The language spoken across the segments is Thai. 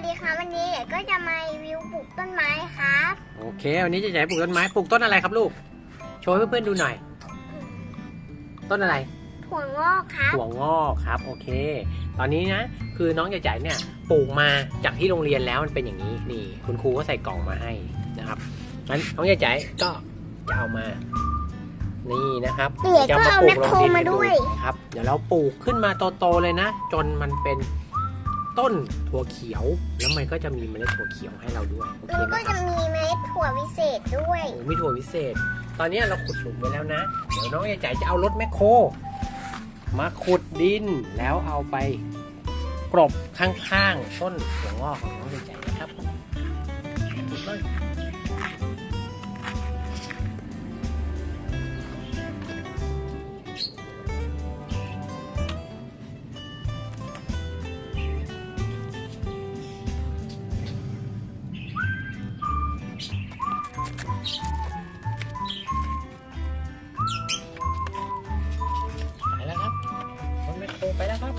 วัสดีค่ะวันนี้เด็กก็จะมารีวิวปลูกต้นไม้ครับโอเค วันนี้จะใช้ปลูกต้นไม้ปลูกต้นอะไรครับลูก โชว์ให้เพื่อนๆดูหน่อย ต้นอะไรถั่วงอกครับถั่วงอกครับ โอเค ตอนนี้นะ คือน้องใหญ่ๆเนี่ยปลูกมาจากที่โรงเรียนแล้วมันเป็นอย่างนี้นี่ คุณครูก็ใส่กล่องมาให้นะครับงั้นน้องใหญ่ๆก็จะเอามานี่นะครับเด็กก็เอาแมคโครมาด้วยครับ เดี๋ยวเราปลูกขึ้นมาโตๆเลยนะ จนมันเป็น ต้นถั่วเขียว แล้วมันก็จะมีเมล็ดถั่วเขียวให้เราด้วยโอเคมันไหมก็ครัจะบมีเมล็ดถั่ววิเศษด้วย โอ้มีถั่ววิเศษ ตอนนี้เราขุดหลุมไว้แล้วนะ เดี๋ยวน้องใหญ่ๆจะเอารถแมคโครมาขุดดินแล้วเอาไปกรบข้างๆต้นถั่วงอกของน้องใหญ่ๆนะครับขุดเลย ไปแล้วครับ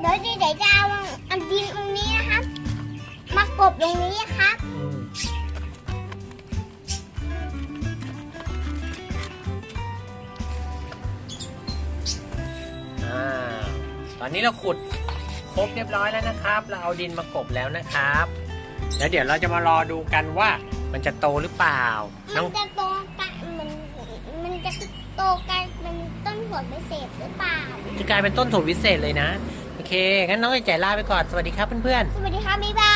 เดี๋ยวเด็กจะเอาอันดินตรงนี้นะครับ มากบตรงนี้ครับ อืมอ่าตอนนี้เราขุดครบเรียบร้อยแล้วนะครับ เราเอาดินมากบแล้วนะครับ แล้วเดี๋ยวเราจะมารอดูกันว่ามันจะโตหรือเปล่ามัน้อนงจะโตกลายมันมันจะโตกลายเป็นต้นถั่ววิเศษหรือเปล่า จะกลายเป็นต้นถั่ววิเศษเลยนะ โอเค งั้นน้องใจลาไปก่อน สวัสดีครับเพื่อนๆ สวัสดีครับบ๊ายบาย